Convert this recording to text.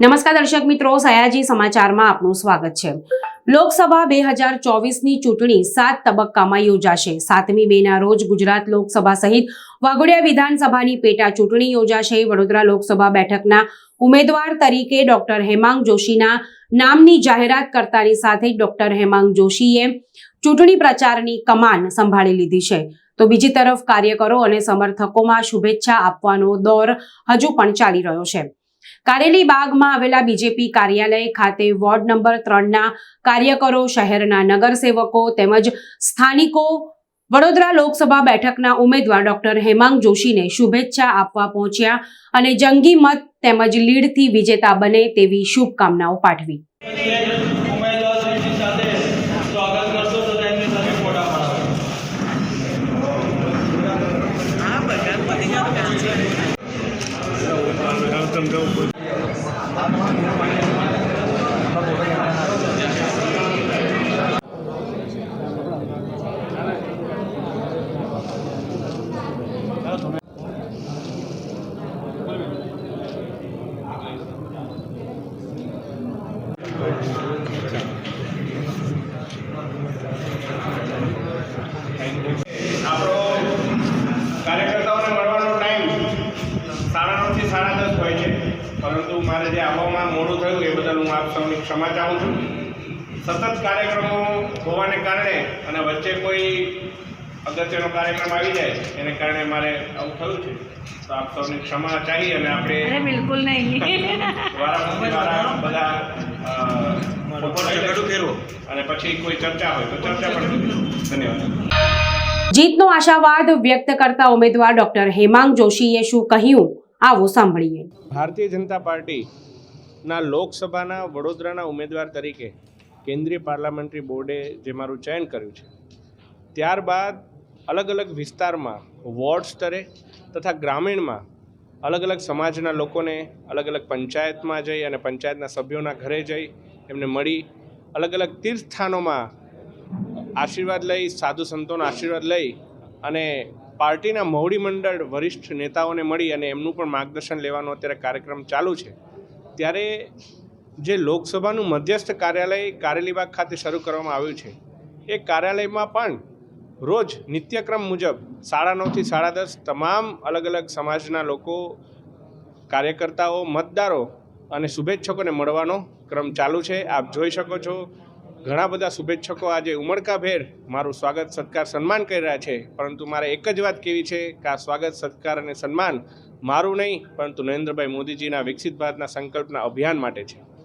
નમસ્કાર દર્શક મિત્રો, સયાજી સમાચારમાં આપનું સ્વાગત છે. લોકસભા બે હજાર ચોવીસની ચૂંટણી સાત તબક્કામાં યોજાશે. સાતમી મેના રોજ ગુજરાત લોકસભા સહિત વાઘોડિયા વિધાનસભાની પેટા ચૂંટણી યોજાશે. વડોદરા લોકસભા બેઠકના ઉમેદવાર તરીકે ડોક્ટર હેમાંગ જોશીના નામની જાહેરાત કરતાની સાથે ડોક્ટર હેમાંગ જોશીએ ચૂંટણી પ્રચારની કમાન સંભાળી લીધી છે. તો બીજી તરફ કાર્યકરો અને સમર્થકોમાં શુભેચ્છા આપવાનો દોર હજુ પણ ચાલી રહ્યો છે. કારેલી બાગમાં આવેલા બીજેપી કાર્યાલય ખાતે વોર્ડ નંબર ત્રણના કાર્યકરો, શહેરના નગરસેવકો તેમજ સ્થાનિકો, વડોદરા લોકસભા બેઠકના ઉમેદવાર ડોક્ટર હેમાંગ જોશીને શુભેચ્છા આપવા પહોંચ્યા અને જંગી મત તેમજ લીડથી વિજેતા બને તેવી શુભકામનાઓ પાઠવી ઉમેદવારશ્રીની સાથે સ્વાગત કરશો તથા એમની સાથે ફોટા પડાવો આપણો કાર્યકર્તાઓને મળવાનો ટાઈમ સાડા નવથી સાડા દસ હોય છે પરંતુ મારે જે આવવામાં મોડું થયું એ બદલ હું આપ સૌની ક્ષમા ચાહું છું. સતત કાર્યક્રમો હોવાને કારણે અને વચ્ચે કોઈ અગત્યનો કાર્યક્રમ આવી જાય એને કારણે મારે આવું થયું છે. તો આપ સૌની ક્ષમા ચાહી અને આપણે બિલકુલ નહીં. બધા અને પછી કોઈ ચર્ચા હોય તો ચર્ચા પણ ધન્યવાદ. જીતનો આશાવાદ વ્યક્ત કરતા ઉમેદવાર ડોક્ટર હેમાંગ જોશીએ શું કહ્યું? આવો સાંભળીએ. ભારતીય જનતા પાર્ટીના લોકસભાના વડોદરાના ઉમેદવાર તરીકે કેન્દ્રીય પાર્લામેન્ટરી બોર્ડે જે મારું ચયન કર્યું છે, ત્યારબાદ અલગ અલગ વિસ્તારમાં વોર્ડ સ્તરે તથા ગ્રામીણમાં અલગ અલગ સમાજના લોકોને અલગ અલગ પંચાયતમાં જઈ અને પંચાયતના સભ્યોના ઘરે જઈ એમને મળી અલગ અલગ તીર્થસ્થાનોમાં આશીર્વાદ લઈ, સાધુ સંતોના આશીર્વાદ લઈ અને પાર્ટીના મોવડી મંડળ વરિષ્ઠ નેતાઓને મળી અને એમનું પણ માર્ગદર્શન લેવાનો અત્યારે કાર્યક્રમ ચાલુ છે. ત્યારે જે લોકસભાનું મધ્યસ્થ કાર્યાલય કારેલીબાગ ખાતે શરૂ કરવામાં આવ્યું છે, એ કાર્યાલયમાં પણ રોજ નિત્યક્રમ મુજબ સાડા નવથી સાડા દસ તમામ અલગ અલગ સમાજના લોકો, કાર્યકર્તાઓ, મતદારો અને શુભેચ્છકોને મળવાનો ક્રમ ચાલુ છે. આપ જોઈ શકો છો ઘણા બધા શુભેચ્છકો આજે ઉમળકાભેર મારું સ્વાગત, સત્કાર, સન્માન કરી રહ્યા છે. પરંતુ મારે એક જ વાત કેવી છે કે આ સ્વાગત, સત્કાર અને સન્માન મારું નહીં, પરંતુ નરેન્દ્રભાઈ મોદીજીના વિકસિત ભારતના સંકલ્પના અભિયાન માટે છે.